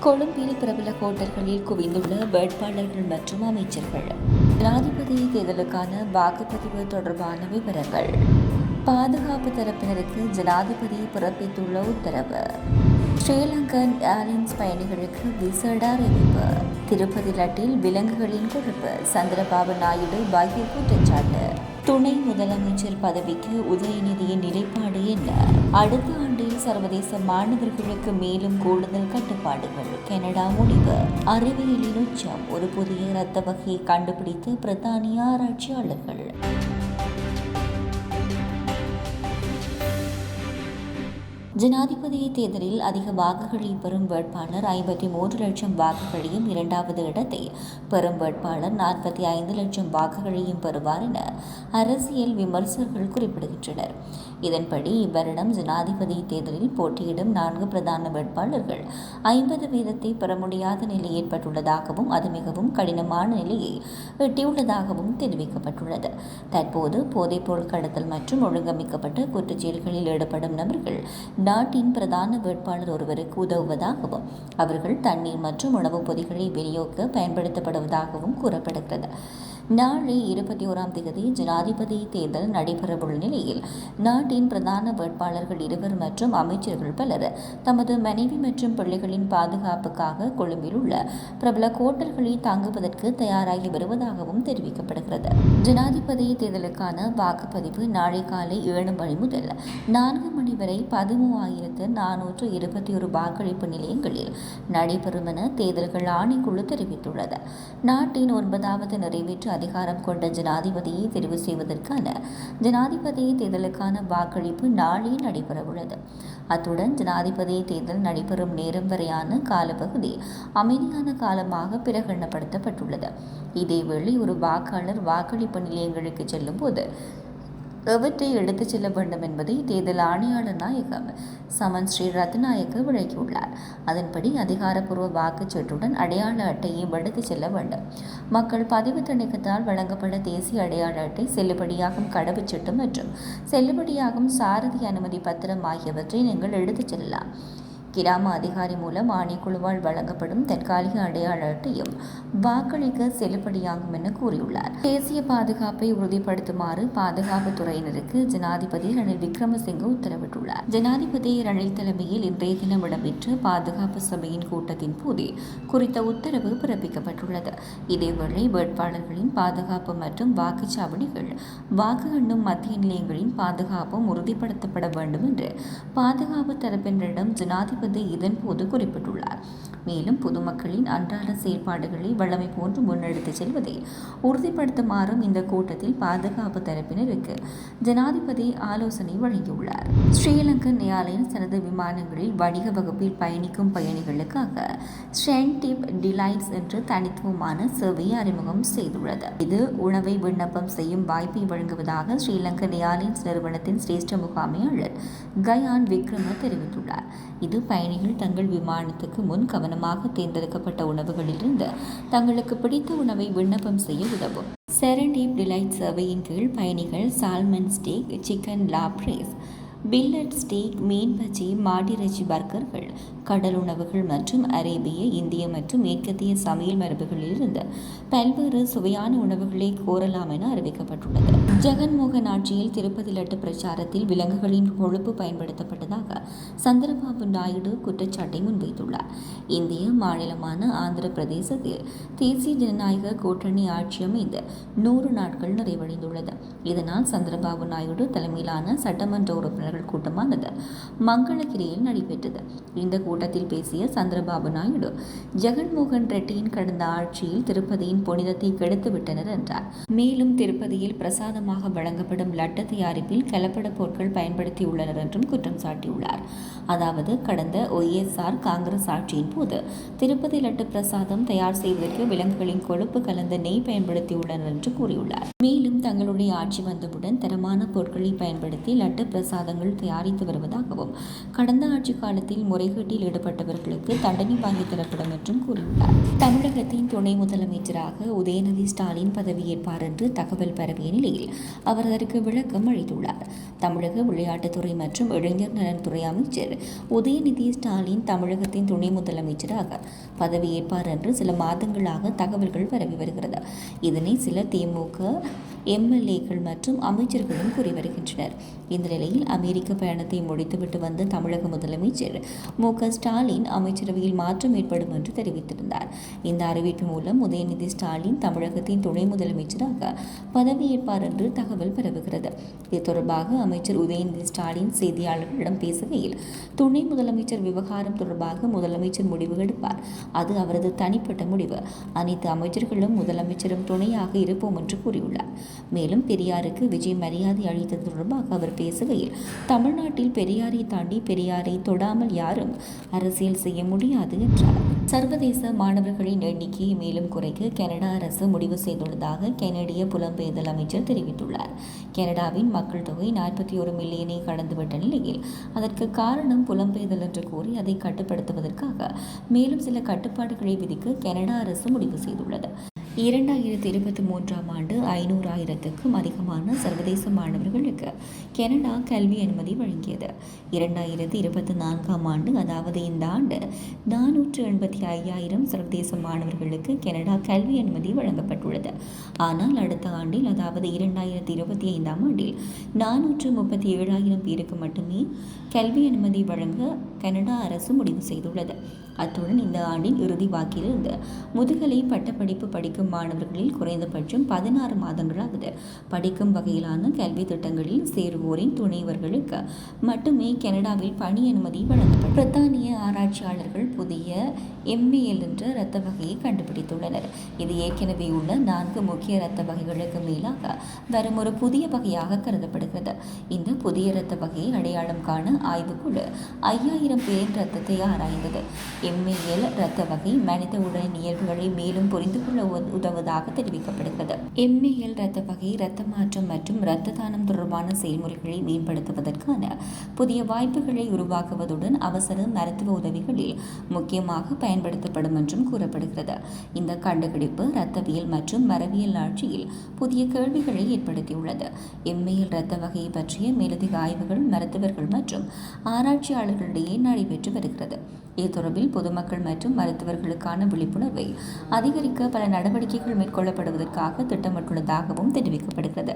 கொழும்பில் பிரபல ஹோட்டல்களில் குவிந்துள்ள வேட்பாளர்கள் மற்றும் அமைச்சர்கள். ஜனாதிபதி தேர்தலுக்கான வாக்குப்பதிவு தொடர்பான விவரங்கள். பாதுகாப்பு தரப்பினருக்கு ஜனாதிபதி பிறப்பித்துள்ள உத்தரவு. ஸ்ரீலங்கன் ஏர்லைன்ஸ் பயணிகளுக்கு விசேட அறிவிப்பு. திருப்பதி லட்டில் விலங்குகளின் கொழுப்பு. சந்திரபாபு நாயுடு பகிர் குற்றச்சாட்டு. துணை முதலமைச்சர் பதவிக்கு உதயநிதியின் நிலைப்பாடு என்ன? அடுத்த ஆண்டில் சர்வதேச மாணவர்களுக்கு மேலும் கூடுதல் கட்டுப்பாடுகள். கனடா முடிவு. அறிவியலின் உச்சம். ஒரு புதிய இரத்த வகையை கண்டுபிடித்து பிரித்தானிய ஆராய்ச்சியாளர்கள். ஜனாதிபதி தேர்தலில் அதிக வாக்குகளை பெறும் வேட்பாளர் ஐம்பத்தி மூன்று லட்சம் வாக்குகளையும் இரண்டாவது இடத்தை பெறும் வேட்பாளர் நாற்பத்தி ஐந்து லட்சம் வாக்குகளையும் பெறுவார் என அரசியல் விமர்சகர்கள் குறிப்பிடுகின்றனர். இதன்படி இவ்வருடம் ஜனாதிபதி தேர்தலில் போட்டியிடும் நான்கு பிரதான வேட்பாளர்கள் ஐம்பது வீதத்தை பெற முடியாத நிலை ஏற்பட்டுள்ளதாகவும் அது மிகவும் கடினமான நிலையை எட்டியுள்ளதாகவும் தெரிவிக்கப்பட்டுள்ளது. தற்போது போதைப்பொருள் கடத்தல் மற்றும் ஒழுங்கமைக்கப்பட்ட குற்றச்செயல்களில் ஈடுபடும் நபர்கள் நாட்டின் பிரதான வேட்பாளர் ஒருவருக்கு உதவுவதாகவும் அவர்கள் தண்ணீர் மற்றும் உணவுப் பொதிகளை விநியோகிக்க பயன்படுத்தப்படுவதாகவும் கூறப்படுகிறது. நாளை இருபத்தி ஓராம் தேதி ஜனாதிபதி தேர்தல் நடைபெறவுள்ள நிலையில் நாட்டின் பிரதான வேட்பாளர்கள் இருவர் மற்றும் அமைச்சர்கள் பலர் தமது மனைவி மற்றும் பிள்ளைகளின் பாதுகாப்புக்காக கொழும்பில் உள்ள பிரபல கோட்டல்களில் தங்குவதற்கு தயாராகி வருவதாகவும் தெரிவிக்கப்படுகிறது. ஜனாதிபதி தேர்தலுக்கான வாக்குப்பதிவு நாளை காலை ஏழு மணி முதல் நான்கு மணி வரை பதிமூவாயிரத்து நானூற்று இருபத்தி ஒரு வாக்களிப்பு நிலையங்களில் நடைபெறும் என தேர்தல்கள் ஆணைக்குழு தெரிவித்துள்ளது. நாட்டின் ஒன்பதாவது நிறைவேற்று அதிகாரம் கொண்ட ஜனாதிபதியை தெரிவு செய்வதற்கான ஜனாதிபதி தேர்தலுக்கான வாக்களிப்பு நாளை நடைபெறவுள்ளது. அத்துடன் ஜனாதிபதி தேர்தல் நடைபெறும் நேரம் வரையான காலப்பகுதி அமைதியான காலமாக பிரகடனப்படுத்தப்பட்டுள்ளது. இதேவேளை ஒரு வாக்காளர் வாக்களிப்பு நிலையங்களுக்கு செல்லும் போது எவற்றை எடுத்துச் செல்ல வேண்டும் என்பதை தேர்தல் ஆணையாளர் நாயகம் சமன் ஸ்ரீ ரத்நாயக்க விளக்கியுள்ளார். அதன்படி அதிகாரப்பூர்வ வாக்குச்சீட்டுடன் அடையாள அட்டையும் எடுத்துச் செல்ல வேண்டும். மக்கள் பதிவு திணைக்கத்தால் வழங்கப்பட்ட தேசிய அடையாள அட்டை செல்லுபடியாகும் கடவுச்சீட்டு மற்றும் செல்லுபடியாகும் சாரதி அனுமதி பத்திரம் ஆகியவற்றை நீங்கள் எடுத்துச் செல்லலாம். கிராம அதிகாரி மூலம் ஆணைக்குழுவால் வழங்கப்படும் தற்காலிக அடையாள அட்டையும் வாக்களிக்க செல்லுபடியாகும் என கூறியுள்ளார். தேசிய பாதுகாப்பை உறுதிப்படுத்துமாறு பாதுகாப்பு துறையினருக்கு ஜனாதிபதி ரணில் விக்ரமசிங்க உத்தரவிட்டுள்ளார். ஜனாதிபதி ரணில் தலைமையில் இன்றைய தினம் இடம்பெற்ற பாதுகாப்பு சபையின் கூட்டத்தின் போதே குறித்த உத்தரவு பிறப்பிக்கப்பட்டுள்ளது. இதேவேளை வேட்பாளர்களின் பாதுகாப்பு மற்றும் வாக்குச்சாவடிகள் வாக்கு எண்ணும் மத்திய நிலையங்களின் பாதுகாப்பும் உறுதிப்படுத்தப்பட வேண்டும் என்று பாதுகாப்பு தரப்பினரிடம் ஜனாதிபதி இதன் இதன்போது குறிப்பிட்டுள்ளார். மேலும் பொதுமக்களின் அன்றாட செயல்பாடுகளை வல்லமை போன்று முன்னெடுத்துச் செல்வதை உறுதிப்படுத்துமாறும் இந்த கூட்டத்தில் பாதுகாப்பு தரப்பினருக்கு ஜனாதிபதி ஆலோசனை வழங்கியுள்ளார். ஸ்ரீலங்கன் ஏர்லைன்ஸ் தனது விமானங்களில் வணிக வகுப்பில் பயணிக்கும் பயணிகளுக்காக ஸ்டென்டிப் டிலைட்ஸ் என்ற தனித்துவமான சேவையை அறிமுகம் செய்துள்ளது. இது உணவை விண்ணப்பம் செய்யும் வாய்ப்பை வழங்குவதாக ஸ்ரீலங்கன் ஏர்லைன்ஸ் நிறுவனத்தின் சிரேஷ்ட முகாமையாளர் கயான் விக்ரம தெரிவித்துள்ளார். இது பயணிகள் தங்கள் விமானத்துக்கு முன் கவனம் கவனமாக தேர்ந்தெடுக்கப்பட்ட உணவுகளிலிருந்து தங்களுக்கு பிடித்த உணவை விண்ணப்பம் செய்ய உதவும். செரண்டீப் டிலைட் சேவையின் கீழ் பயணிகள் சால்மன் ஸ்டேக் சிக்கன் லாப்ரேஸ் பில்லட் ஸ்டேக் மீன் பஜ்ஜி மாட்டிறைச்சி பர்கர்கள் கடல் உணவுகள் மற்றும் அரேபிய இந்திய மற்றும் மேற்கத்திய சமையல் மரபுகளிலிருந்து பல்வேறு சுவையான உணவுகளை கோரலாம் என அறிவிக்கப்பட்டுள்ளது. ஜெகன்மோகன் ஆட்சியில் திருப்பதி லட்டு பிரச்சாரத்தில் விலங்குகளின் கொழுப்பு பயன்படுத்தப்பட்டதாக சந்திரபாபு நாயுடு குற்றச்சாட்டை முன்வைத்துள்ளார். இந்திய மாநிலமான ஆந்திர பிரதேசத்தில் தேசிய ஜனநாயக கூட்டணி ஆட்சி அமைந்து நூறு நாட்கள் நிறைவடைந்துள்ளது. இதனால் சந்திரபாபு நாயுடு தலைமையிலான சட்டமன்ற உறுப்பினர்கள் கூட்டமானது மங்களகிரியில் நடைபெற்றது. இந்த கூட்டத்தில் பேசிய சந்திரபாபு நாயுடு ஜெகன்மோகன் ரெட்டியின் கடந்த ஆட்சியில் திருப்பதியின் புனிதத்தை கெடுத்துவிட்டனர் என்றார். மேலும் திருப்பதியில் பிரசாதமாக வழங்கப்படும் லட்டு தயாரிப்பில் கலப்பட பொருட்கள் பயன்படுத்தியுள்ளனர் என்றும் குற்றம் சாட்டியுள்ளார். அதாவது கடந்த ஒய்எஸ்ஆர் காங்கிரஸ் ஆட்சியின் போது திருப்பதி லட்டு பிரசாதம் தயார் செய்வதற்கு விலங்குகளின் கொழுப்பு கலந்த நெய் பயன்படுத்தியுள்ளனர் என்று கூறியுள்ளார். மேலும் தங்களுடைய ஆட்சி வந்தவுடன் தரமான பொருட்களை பயன்படுத்தி லட்டு பிரசாதங்கள் ஆவணங்கள் தயாரித்து வருவதாகவும் கடந்த ஆட்சி காலத்தில் முறைகேட்டில் ஈடுபட்டவர்களுக்கு தண்டனை வாங்கி தரப்படும் என்றும் கூறியுள்ளார். தமிழகத்தின் துணை முதலமைச்சராக உதயநிதி ஸ்டாலின் பதவியேற்பார் என்று தகவல் பரவிய நிலையில் அவர் அதற்கு விளக்கம் அளித்துள்ளார். தமிழக விளையாட்டுத்துறை மற்றும் இளைஞர் நலன்துறை அமைச்சர் உதயநிதி ஸ்டாலின் தமிழகத்தின் துணை முதலமைச்சராக பதவியேற்பார் என்று சில மாதங்களாக தகவல்கள் பரவி வருகிறது. இதனை சில திமுக எம்எல்ஏக்கள் மற்றும் அமைச்சர்களும் கூறி வருகின்றனர். இந்த நிலையில் அமெரிக்க பயணத்தை முடித்துவிட்டு வந்த தமிழக முதலமைச்சர் மு க ஸ்டாலின் அமைச்சரவையில் மாற்றம் ஏற்படும் என்று தெரிவித்திருந்தார். இந்த அறிவிப்பு மூலம் உதயநிதி ஸ்டாலின் தமிழகத்தின் துணை முதலமைச்சராக பதவியேற்பார் என்று தகவல் பரவுகிறது. இது தொடர்பாக அமைச்சர் உதயநிதி ஸ்டாலின் செய்தியாளர்களிடம் பேசுகையில் துணை முதலமைச்சர் விவகாரம் தொடர்பாக முதலமைச்சர் முடிவு எடுப்பார். அது அவரது தனிப்பட்ட முடிவு. அனைத்து அமைச்சர்களும் முதலமைச்சரும் துணையாக இருப்போம் என்று கூறியுள்ளார். மேலும் பெரியாருக்கு விஜய் மரியாதை அளித்தது தொடர்பாக அவர் பேசுகையில் தமிழ்நாட்டில் பெரியாரை தாண்டி பெரியாரை தொடாமல் யாரும் அரசியல் செய்ய முடியாது என்றார். சர்வதேச மாணவர்களின் எண்ணிக்கையை மேலும் குறைக்க கனடா அரசு முடிவு செய்துள்ளதாக கெனடிய புலம்பெயர்தல் அமைச்சர் தெரிவித்துள்ளார். கனடாவின் மக்கள் தொகை நாற்பத்தி ஒரு மில்லியனை கடந்துவிட்ட நிலையில் அதற்கு காரணம் புலம்பெயர்தல் என்று கூறி அதை கட்டுப்படுத்துவதற்காக மேலும் சில கட்டுப்பாடுகளை விதிக்க கனடா அரசு முடிவு செய்துள்ளது. இரண்டாயிரத்தி இருபத்தி மூன்றாம் ஆண்டு ஐநூறாயிரத்துக்கும் அதிகமான சர்வதேச மாணவர்களுக்கு கனடா கல்வி அனுமதி வழங்கியது. இரண்டாயிரத்தி இருபத்தி நான்காம் ஆண்டு அதாவது இந்த ஆண்டு நானூற்று எண்பத்தி ஐயாயிரம் சர்வதேச மாணவர்களுக்கு கனடா கல்வி அனுமதி வழங்கப்பட்டுள்ளது. ஆனால் அடுத்த ஆண்டில் அதாவது இரண்டாயிரத்தி இருபத்தி ஐந்தாம் ஆண்டில் நானூற்று முப்பத்தி ஏழாயிரம் பேருக்கு மட்டுமே கல்வி அனுமதி வழங்க கனடா அரசு முடிவு செய்துள்ளது. அத்துடன் இந்த ஆண்டின் இறுதி வாக்கில் வாக்கிலிருந்து முதுகலை பட்டப்படிப்பு படிக்கும் மாணவர்களில் குறைந்தபட்சம் பதினாறு மாதங்களாவது படிக்கும் வகையிலான கல்வி திட்டங்களில் சேருவோரின் துணைவர்களுக்கு மட்டுமே கனடாவில் பணி அனுமதி வழங்கப்பட்டது. பிரித்தானிய ஆராய்ச்சியாளர்கள் புதிய எம்ஏஎல் என்ற இரத்த வகையை கண்டுபிடித்துள்ளனர். இது ஏற்கனவே உள்ள நான்கு முக்கிய இரத்த வகைகளுக்கு மேலாக வரும் ஒரு புதிய வகையாக கருதப்படுகிறது. இந்த புதிய இரத்த வகையை அடையாளம் காண ஆய்வுக்குழு ஐயாயிரம் பேரின் இரத்தத்தை ஆராய்ந்தது. எம்ஏஎல் இரத்த வகை மனித உடலின் இயல்புகளை மேலும் புரிந்து கொள்ள உதவுவதாக தெரிவிக்கப்படுகிறது. எம்ஏஎல் இரத்த வகை இரத்த மாற்றம் மற்றும் இரத்த தானம் தொடர்பான செயல்முறைகளை மேம்படுத்துவதற்கான புதிய வாய்ப்புகளை உருவாக்குவதுடன் அவசர மருத்துவ உதவிகளில் முக்கியமாக பயன்படுத்தப்படும் என்றும் கூறப்படுகிறது. இந்த கண்டுபிடிப்பு இரத்தவியல் மற்றும் மரபியல் ஆட்சியில் புதிய கேள்விகளை ஏற்படுத்தியுள்ளது. எம்ஏஎல் இரத்த வகையை பற்றிய மேலதிக ஆய்வுகள் மருத்துவர்கள் மற்றும் ஆராய்ச்சியாளர்களிடையே நடைபெற்று வருகிறது. இது தொடர்பில் பொதுமக்கள் மற்றும் மருத்துவர்களுக்கான விழிப்புணர்வை அதிகரிக்க பல நடவடிக்கைகள் மேற்கொள்ளப்படுவதற்காக திட்டமிட்டுள்ளதாகவும் தெரிவிக்கப்படுகிறது.